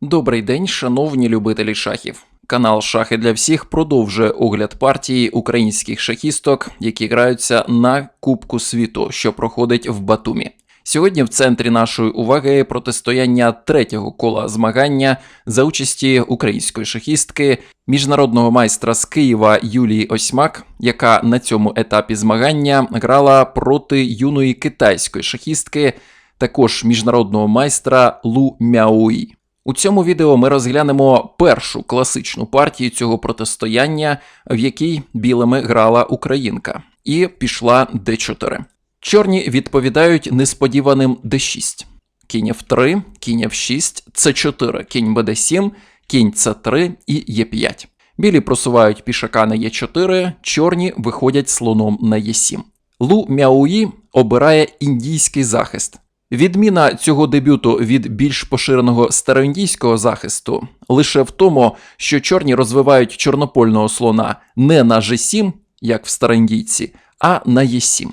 Добрий день, шановні любителі шахів. Канал Шахи для всіх продовжує огляд партії українських шахісток, які граються на Кубку світу, що проходить в Батумі. Сьогодні в центрі нашої уваги протистояння третього кола змагання за участі української шахістки, міжнародного майстра з Києва Юлії Осьмак, яка на цьому етапі змагання грала проти юної китайської шахістки, також міжнародного майстра Лу Мяуї. У цьому відео ми розглянемо першу класичну партію цього протистояння, в якій білими грала українка, і пішла d4. Чорні відповідають несподіваним d6. Кінь f3, кінь f6, c4, кінь bd7, кінь c3 і e5. Білі просувають пішака на e4, чорні виходять слоном на e7. Лу Мяуї обирає індійський захист. Відміна цього дебюту від більш поширеного староіндійського захисту лише в тому, що чорні розвивають чорнопольного слона не на G7, як в староіндійці, а на Е7,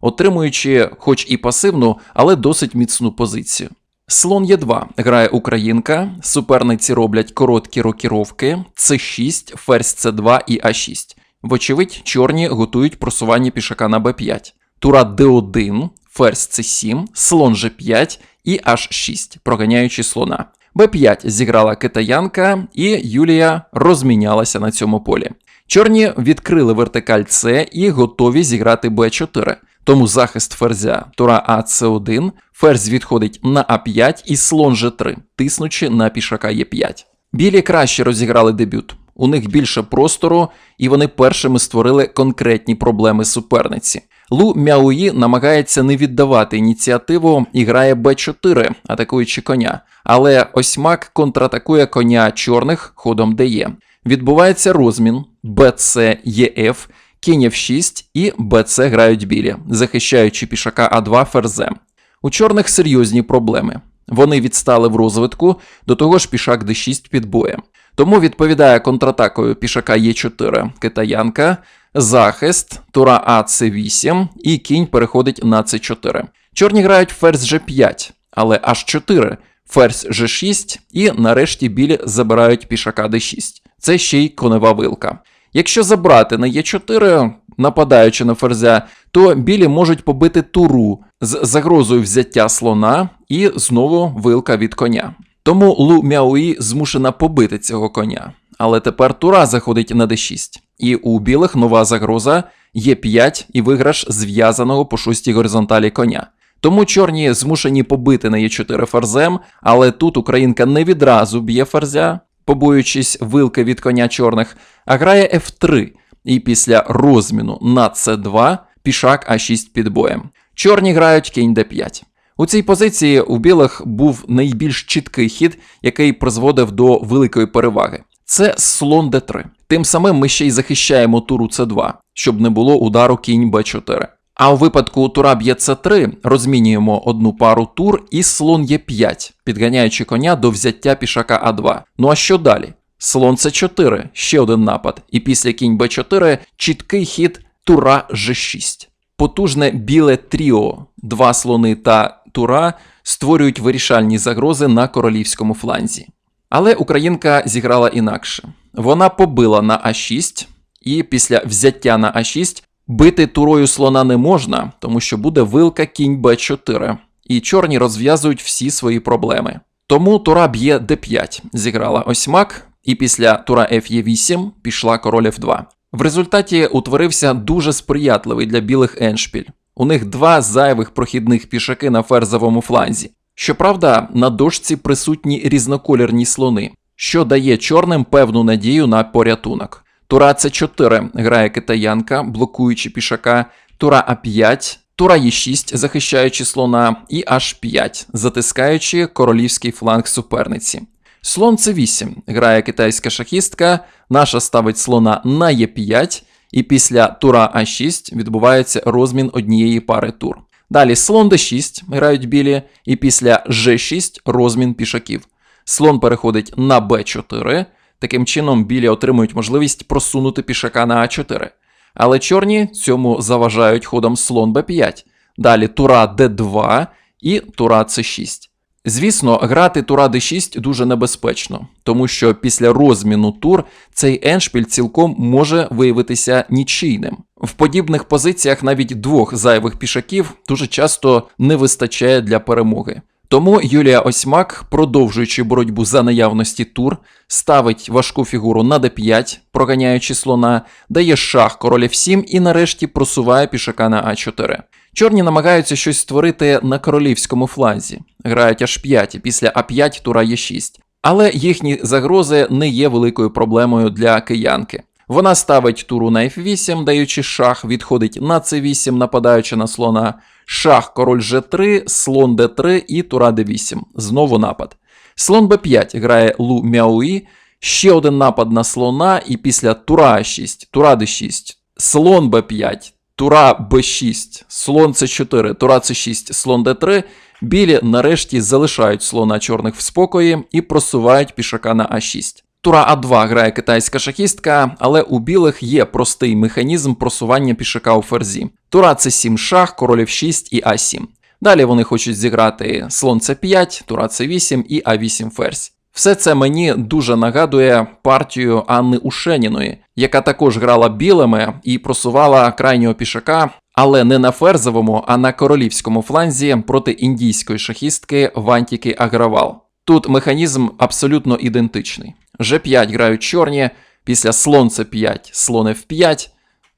отримуючи, хоч і пасивну, але досить міцну позицію. Слон Е2 грає українка, суперниці роблять короткі рокіровки, С6, ферзь С2 і А6. Вочевидь, чорні готують просування пішака на Б5. Тура Д1, ферзь c7, слон g5 і h6, проганяючи слона. b5 зіграла китаянка, і Юлія розмінялася на цьому полі. Чорні відкрили вертикаль С і готові зіграти b4. Тому захист ферзя тура А С1, ферзь відходить на А5 і слон G3, тиснучи на пішака Е5. Білі краще розіграли дебют. У них більше простору, і вони першими створили конкретні проблеми суперниці. Лу Мяуї намагається не віддавати ініціативу і грає Б4, атакуючи коня. Але Осьмак контратакує коня чорних ходом ДЕ. Відбувається розмін БЦ ЄФ, кінь F6 і БЦ грають білі, захищаючи пішака А2 ферзем. У чорних серйозні проблеми. Вони відстали в розвитку, до того ж пішак d6 під боєм. Тому відповідає контратакою пішака Е4 китаянка, захист, тура А С8 і кінь переходить на С4. Чорні грають ферзь G5, але H4, ферзь G6 і нарешті білі забирають пішака D6. Це ще й конева вилка. Якщо забрати на Е4, нападаючи на ферзя, то білі можуть побити туру з загрозою взяття слона і знову вилка від коня. Тому Лу Мяуї змушена побити цього коня. Але тепер тура заходить на d6. І у білих нова загроза є 5 і виграш зв'язаного по шостій горизонталі коня. Тому чорні змушені побити на Е4 ферзем, але тут українка не відразу б'є ферзя, побоюючись вилки від коня чорних, а грає F3, і після розміну на С2 пішак А6 під боєм. Чорні грають кінь d5. У цій позиції у білих був найбільш чіткий хід, який призводив до великої переваги. Це слон d3. Тим самим ми ще й захищаємо туру c2, щоб не було удару кінь b4. А у випадку тура б'є c3 розмінюємо одну пару тур і слон e5, підганяючи коня до взяття пішака а2. Ну а що далі? Слон c4, ще один напад, і після кінь b4 чіткий хід тура g6. Потужне біле тріо, два слони та тура створюють вирішальні загрози на королівському фланзі. Але українка зіграла інакше. Вона побила на А6, і після взяття на А6 бити турою слона не можна, тому що буде вилка кінь Б4, і чорні розв'язують всі свої проблеми. Тому тура б'є Д5, зіграла осьмак, і після тура Ф'Е8 пішла король Ф2. В результаті утворився дуже сприятливий для білих еншпіль. У них два зайвих прохідних пішаки на ферзовому фланзі. Щоправда, на дошці присутні різнокольорні слони, що дає чорним певну надію на порятунок. Тура С4 грає китаянка, блокуючи пішака, тура А5, тура Е6, захищаючи слона, і H5, затискаючи королівський фланг суперниці. Слон С8 грає китайська шахістка, наша ставить слона на Е5, і після тура А6 відбувається розмін однієї пари тур. Далі слон d6 грають білі, і після g6 розмін пішаків. Слон переходить на b4. Таким чином, білі отримують можливість просунути пішака на а4. Але чорні цьому заважають ходом слон b5. Далі тура d2 і тура c6. Звісно, грати тура d6 дуже небезпечно, тому що після розміну тур цей еншпіль цілком може виявитися нічийним. В подібних позиціях навіть двох зайвих пішаків дуже часто не вистачає для перемоги. Тому Юлія Осьмак, продовжуючи боротьбу за наявності тур, ставить важку фігуру на d5, проганяючи слона, дає шах король f7 і нарешті просуває пішака на а4. Чорні намагаються щось створити на королівському фланзі, грають аж 5 і після а5 тура Е6. Але їхні загрози не є великою проблемою для киянки. Вона ставить туру на f8, даючи шах, відходить на c8, нападаючи на слона, шах, король g3, слон d3 і тура d8. Знову напад. Слон b5 грає Лу Мяуї, ще один напад на слона, і після тура a6, тура d6, слон b5, тура b6, слон c4, тура c6, слон d3. Білі нарешті залишають слона чорних в спокої і просувають пішака на а6. Тура А2 грає китайська шахістка, але у білих є простий механізм просування пішака у ферзі. Тура С7 шах, король F6 і А7. Далі вони хочуть зіграти слон С5, тура С8 і А8 ферзь. Все це мені дуже нагадує партію Анни Ушеніної, яка також грала білими і просувала крайнього пішака, але не на ферзовому, а на королівському фланзі проти індійської шахістки Вантіки Агравал. Тут механізм абсолютно ідентичний. G5 грають чорні, після слон c5, слон f5,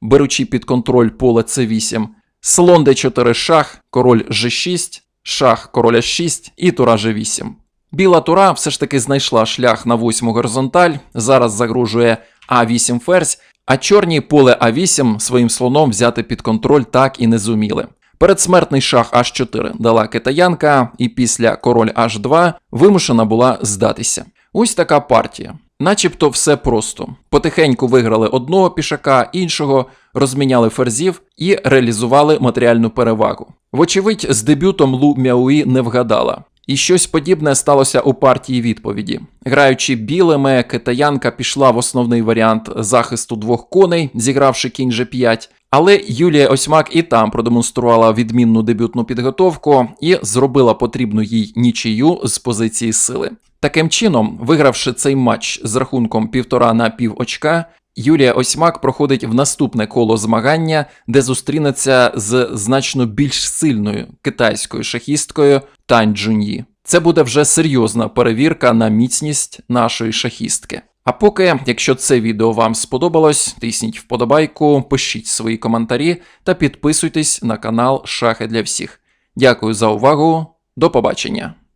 беручи під контроль поле c8, слон d4 шах, король g6, шах, король h6 і тура g8. Біла тура все ж таки знайшла шлях на восьму горизонталь, зараз загрожує а8 ферзь, а чорні поле а8 своїм слоном взяти під контроль так і не зуміли. Передсмертний шах H4 дала китаянка, і після король H2 вимушена була здатися. Ось така партія. Начебто все просто. Потихеньку виграли одного пішака, іншого, розміняли ферзів і реалізували матеріальну перевагу. Вочевидь, з дебютом Лу Мяуї не вгадала. І щось подібне сталося у партії відповіді. Граючи білими, китаянка пішла в основний варіант захисту двох коней, зігравши кінь G5. Але Юлія Осьмак і там продемонструвала відмінну дебютну підготовку і зробила потрібну їй нічию з позиції сили. Таким чином, вигравши цей матч з рахунком півтора на пів очка, Юлія Осьмак проходить в наступне коло змагання, де зустрінеться з значно більш сильною китайською шахісткою Тань Джуньї. Це буде вже серйозна перевірка на міцність нашої шахістки. А поки, якщо це відео вам сподобалось, тисніть вподобайку, пишіть свої коментарі та підписуйтесь на канал Шахи для всіх. Дякую за увагу, до побачення!